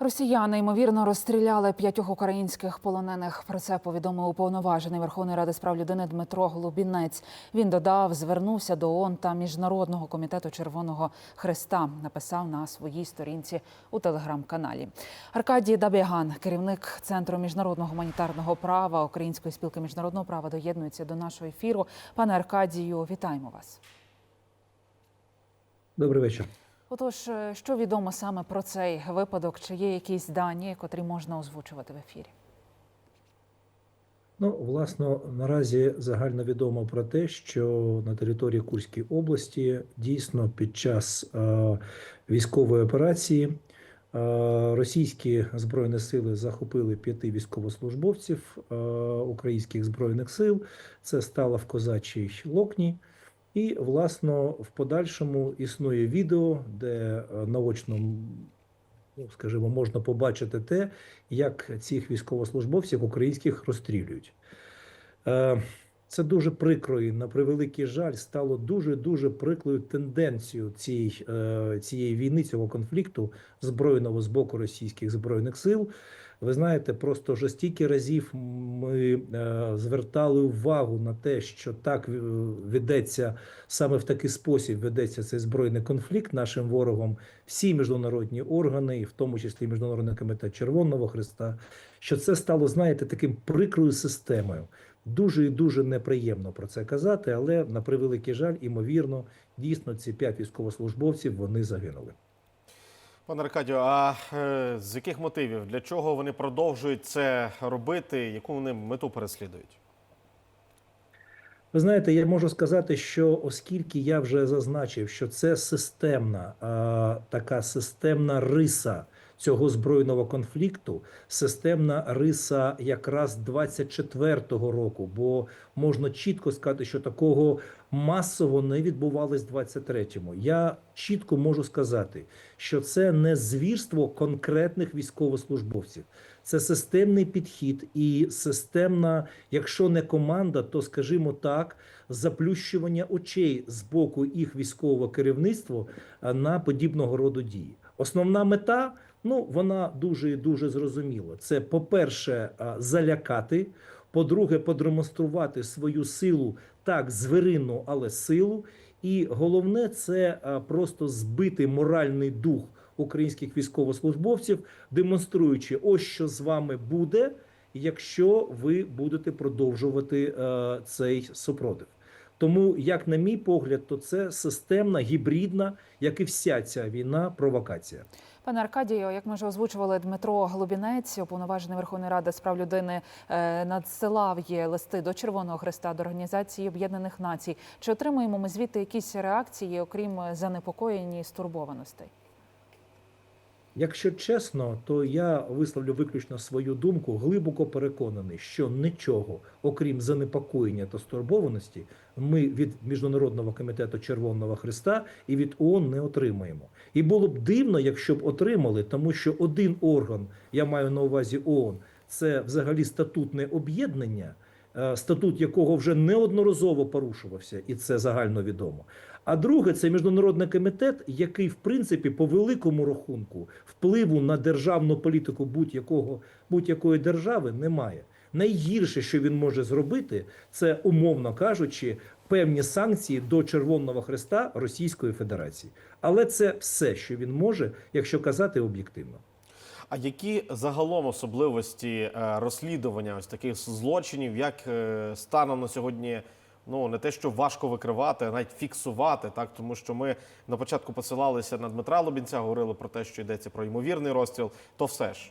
Росіяни ймовірно розстріляли п'ятьох українських полонених. Про це повідомив уповноважений Верховної Ради з прав людини Дмитро Голубінець. Він додав, звернувся до ООН та Міжнародного комітету Червоного Хреста. Написав на своїй сторінці у телеграм-каналі. Аркадій Дабіган, керівник центру міжнародного гуманітарного права Української спілки міжнародного права, доєднується до нашого ефіру. Пане Аркадію, вітаємо вас. Добрий вечір. Отож, е, що відомо саме про цей випадок? Чи є якісь дані, котрі можна озвучувати в ефірі? Ну, власне, наразі загально відомо про те, що на території Курської області дійсно під час е, військової операції е, російські збройні сили захопили п'яти військовослужбовців е, українських збройних сил. Це стало в козачій локні. І, власно, в подальшому існує відео, де е, наочно, ну, скажімо, можна побачити те, як цих військовослужбовців українських розстрілюють. Це дуже прикро і на превеликий жаль стало дуже дуже прикрою тенденцією цієї, е, цієї війни, цього конфлікту збройного з боку російських збройних сил. Ви знаєте, просто вже стільки разів ми е, звертали увагу на те, що так е, ведеться саме в такий спосіб ведеться цей збройний конфлікт нашим ворогом. Всі міжнародні органи, в тому числі Міжнародний комітет Червоного Христа, що це стало, знаєте, таким прикрою системою. Дуже і дуже неприємно про це казати, але на превеликий жаль, імовірно, дійсно ці п'ять військовослужбовців вони загинули. Пане Аркадію, а е, з яких мотивів? Для чого вони продовжують це робити? Яку вони мету переслідують? Ви знаєте, я можу сказати, що оскільки я вже зазначив, що це системна а, така системна риса цього збройного конфлікту, системна риса якраз 24-го року, бо можна чітко сказати, що такого масово не відбувалось в 23-му. Я чітко можу сказати, що це не звірство конкретних військовослужбовців. Це системний підхід і системна, якщо не команда, то скажімо так, заплющування очей з боку їх військового керівництва на подібного роду дії. Основна мета, ну вона дуже і дуже зрозуміла. Це, по-перше, залякати. По-друге, продемонструвати свою силу так звірину, але силу. І головне це просто збити моральний дух українських військовослужбовців, демонструючи, ось що з вами буде, якщо ви будете продовжувати е, цей супротив. Тому, як на мій погляд, то це системна, гібридна, як і вся ця війна, провокація. Пане Аркадію, як ми вже озвучували, Дмитро Глубінець, уповноважений Верховної Ради з прав людини, е, надсилав є листи до Червоного Хреста, до Організації Об'єднаних Націй. Чи отримуємо ми звідти якісь реакції, окрім занепокоєння і стурбованостей? Якщо чесно, то я висловлю виключно свою думку, глибоко переконаний, що нічого, окрім занепокоєння та стурбованості, ми від Міжнародного комітету Червоного Христа і від ООН не отримаємо. І було б дивно, якщо б отримали, тому що один орган, я маю на увазі ООН, це взагалі статутне об'єднання, статут якого вже неодноразово порушувався, і це загально відомо. А друге, це міжнародний комітет, який в принципі по великому рахунку впливу на державну політику будь-якого будь-якої держави немає. Найгірше, що він може зробити, це умовно кажучи, певні санкції до Червоного Хреста Російської Федерації. Але це все, що він може, якщо казати об'єктивно. А які загалом особливості е, розслідування ось таких злочинів, як е, станом на сьогодні? Ну не те, що важко викривати, а навіть фіксувати, так тому що ми на початку посилалися на Дмитра Лобінця, говорили про те, що йдеться про ймовірний розстріл, то все ж.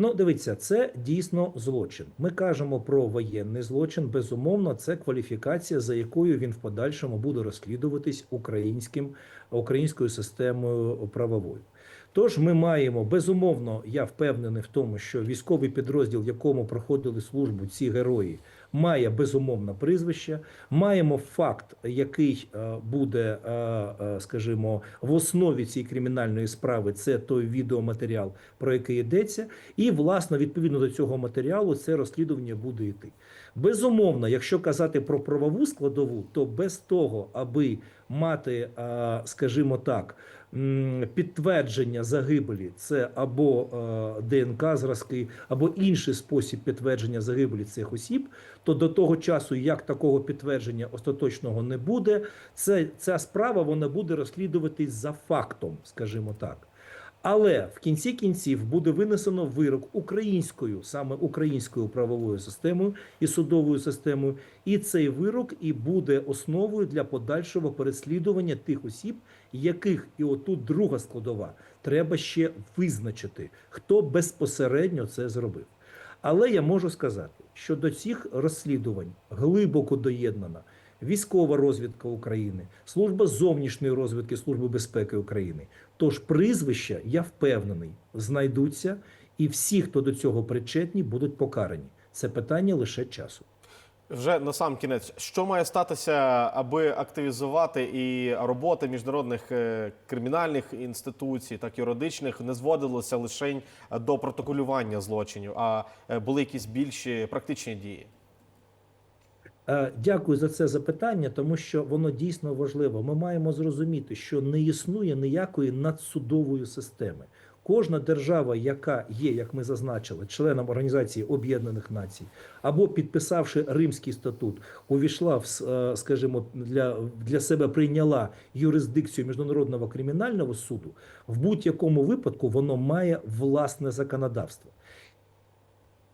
Ну, дивіться, це дійсно злочин. Ми кажемо про воєнний злочин. Безумовно, це кваліфікація, за якою він в подальшому буде розслідуватись українським українською системою правовою. Тож ми маємо безумовно, я впевнений в тому, що військовий підрозділ, в якому проходили службу ці герої, має безумовно прізвище. Маємо факт, який е, буде, е, е, скажімо, в основі цієї кримінальної справи. Це той відеоматеріал, про який йдеться, і власне відповідно до цього матеріалу це розслідування буде йти. Безумовно, якщо казати про правову складову, то без того, аби мати, скажімо так, підтвердження загибелі. Це або е, ДНК зразки, або інший спосіб підтвердження загибелі цих осіб, то до того часу, як такого підтвердження остаточного не буде, це ця справа вона буде розслідуватись за фактом, скажімо так. Але в кінці кінців буде винесено вирок українською, саме українською правовою системою і судовою системою, і цей вирок і буде основою для подальшого переслідування тих осіб, яких і отут друга складова треба ще визначити, хто безпосередньо це зробив. Але я можу сказати, що до цих розслідувань глибоко доєднана військова розвідка України, служба зовнішньої розвідки Служби безпеки України. Тож прізвища, я впевнений, знайдуться, і всі, хто до цього причетні, будуть покарані. Це питання лише часу. Вже на сам кінець, що має статися, аби активізувати і роботи міжнародних е, кримінальних інституцій, так юридичних, не зводилося лише до протоколювання злочинів, а е, були якісь більші практичні дії. Е, Дякую за це запитання, тому що воно дійсно важливо. Ми маємо зрозуміти, що не існує ніякої надсудової системи. Кожна держава, яка є, як ми зазначили, членом Організації Об'єднаних Націй, або підписавши Римський статут, увійшла в е, скажімо, для, для себе прийняла юрисдикцію міжнародного кримінального суду, в будь-якому випадку воно має власне законодавство.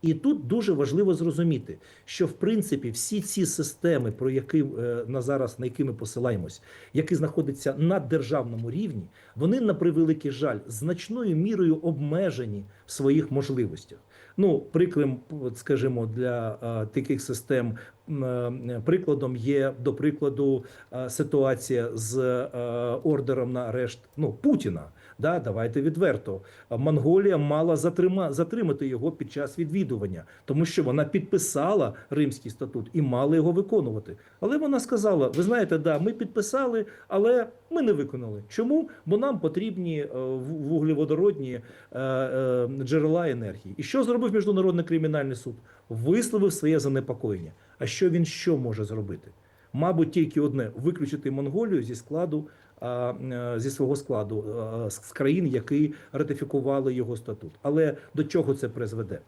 І тут дуже важливо зрозуміти, що в принципі всі ці системи, про які е, на зараз на які ми посилаємось, які знаходяться на державному рівні, вони на превеликий жаль значною мірою обмежені в своїх можливостях. Ну, от, скажімо, для е, таких систем м, е, прикладом є до прикладу е, ситуація з е, ордером на арешт ну, Путіна. Да, давайте відверто. Монголія мала затрима, затримати його під час відвідування, тому що вона підписала Римський статут і мала його виконувати. Але вона сказала: ви знаєте, да, ми підписали, але ми не виконали. Чому? Бо нам потрібні е, вуглеводородні е, е, джерела енергії. І що зробив міжнародний кримінальний суд? Висловив своє занепокоєння. А що він що може зробити? Мабуть, тільки одне виключити Монголію зі складу зі свого складу е, з країн, які ратифікували його статут. Але до чого це призведе?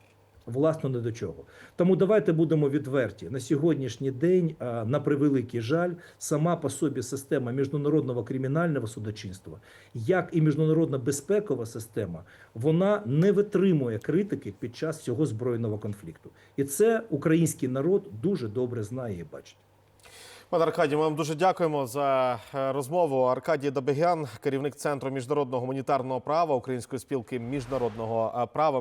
Власно, не до чого. Тому давайте будемо відверті. На сьогоднішній день, на превеликий жаль, сама по собі система міжнародного кримінального судочинства, як і міжнародна безпекова система, вона не витримує критики під час цього збройного конфлікту. І це український народ дуже добре знає і бачить. Пане Аркадію, ми вам дуже дякуємо за е, розмову. Аркадій Добегян, керівник центру міжнародного гуманітарного права Української спілки міжнародного е, права.